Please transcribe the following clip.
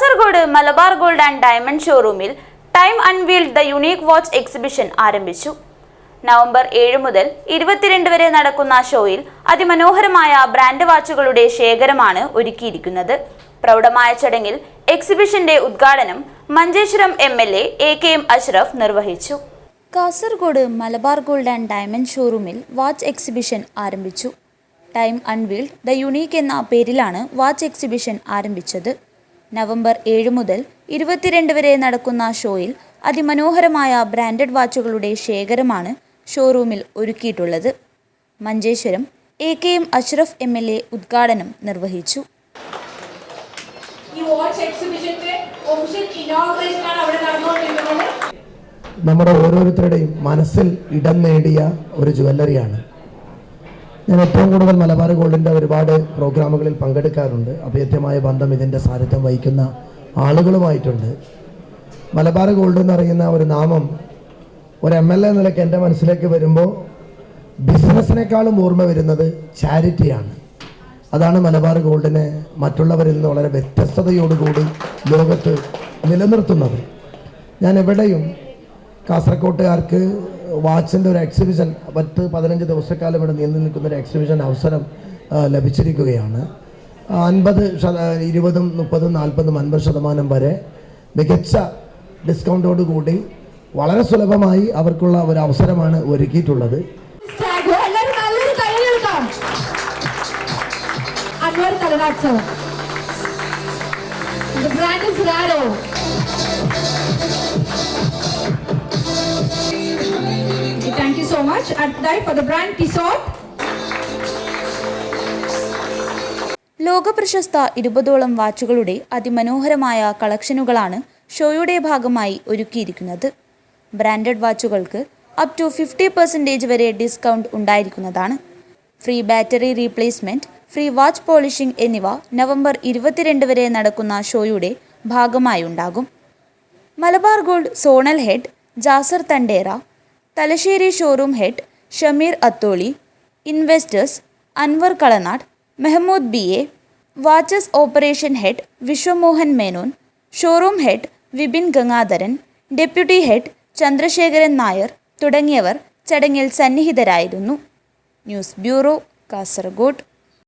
Kasaragod Malabar gold and diamond ഷോറൂമിൽ time unveiled the unique watch exhibition ആരംഭിച്ചു. November ഏഴ് മുതൽ ഇരുപത്തിരണ്ട് വരെ നടക്കുന്ന ഷോയിൽ അതിമനോഹരമായ ബ്രാൻഡ് വാച്ചുകളുടെ ശേഖരമാണ് ഒരുക്കിയിരിക്കുന്നത്. പ്രൗഢമായ ചടങ്ങിൽ എക്സിബിഷന്റെ ഉദ്ഘാടനം Manjeshwaram M L A A K M Ashraf നിർവഹിച്ചു. Kasaragod Malabar gold and diamond ഷോറൂമിൽ വാച്ച് എക്സിബിഷൻ ആരംഭിച്ചു. ടൈം അൺവീൽഡ് ദ യുണീക്ക് എന്ന പേരിലാണ് വാച്ച് എക്സിബിഷൻ ആരംഭിച്ചത്. നവംബർ ഏഴ് മുതൽ ഇരുപത്തിരണ്ട് വരെ നടക്കുന്ന ഷോയിൽ അതിമനോഹരമായ ബ്രാൻഡഡ് വാച്ചുകളുടെ ശേഖരമാണ് ഷോറൂമിൽ ഒരുക്കിയിട്ടുള്ളത്. Manjeshwaram A K M Ashraf M L A ഉദ്ഘാടനം നിർവഹിച്ചു. നമ്മുടെ ഓരോരുത്തരുടെയും മനസ്സിൽ ഇടം നേടിയ ഒരു ജുവല്ലറിയാണ് ഞാൻ ഏറ്റവും കൂടുതൽ മലബാർ ഗോൾഡിന്റെ ഒരുപാട് പ്രോഗ്രാമുകളിൽ പങ്കെടുക്കാറുണ്ട്. അഭേദ്യമായ ബന്ധം ഇതിന്റെ സാന്നിധ്യം വഹിക്കുന്ന ആളുകളുമായിട്ടുണ്ട്. മലബാർ ഗോൾഡ് എന്ന് പറയുന്ന ഒരു നാമം ഒരു എം എൽ എ നിലയ്ക്ക് എന്റെ മനസ്സിലേക്ക് വരുമ്പോൾ ബിസിനസ്സിനേക്കാളും ഓർമ്മ വരുന്നത് ചാരിറ്റിയാണ്. അതാണ് മലബാർ ഗോൾഡിനെ മറ്റുള്ളവരിൽ നിന്ന് വളരെ വ്യത്യസ്തതയോടുകൂടി ലോകത്ത് നിലനിർത്തുന്നത്. ഞാൻ എവിടെയും കാസർകോട്ടുകാർക്ക് വാച്ചിന്റെ ഒരു എക്സിബിഷൻ പത്ത് പതിനഞ്ച് ദിവസക്കാലം ഇവിടെ നീണ്ടു നിൽക്കുന്ന ഒരു എക്സിബിഷൻ അവസരം ലഭിച്ചിരിക്കുകയാണ്. അൻപത് ശത ഇരുപതും മുപ്പതും നാൽപ്പതും അൻപത് ശതമാനം വരെ മികച്ച ഡിസ്കൗണ്ടോട് കൂടി വളരെ സുലഭമായി അവർക്കുള്ള ഒരു അവസരമാണ് ഒരുക്കിയിട്ടുള്ളത്. The brand is. So much. അടുത്തതായി for the brand Tissot. ലോകപ്രശസ്ത ഇരുപതോളം വാച്ചുകളുടെ അതിമനോഹരമായ കളക്ഷനുകളാണ് ഷോയുടെ ഭാഗമായി ഒരുക്കിയിരിക്കുന്നത് ബ്രാൻഡഡ് വാച്ചുകൾക്ക് അപ് ടു ഫിഫ്റ്റി പെർസെന്റേജ് വരെ ഡിസ്കൗണ്ട് ഉണ്ടായിരിക്കുന്നതാണ് free battery replacement free watch polishing എന്നിവ നവംബർ ഇരുപത്തിരണ്ട് വരെ നടക്കുന്ന ഷോയുടെ ഭാഗമായി ഉണ്ടാകും Malabar gold zonal head Jasar Thandera Thalassery showroom head Shameer Atholi investors Anwar Kalanad Mehmood B A watches operation head Vishwamohan Menon showroom head Vipin Gangadharan deputy head Chandrasekharan Nair തുടങ്ങിയവർ ചടങ്ങിൽ സന്നിഹിതരായിരുന്നു. News bureau Kasaragod.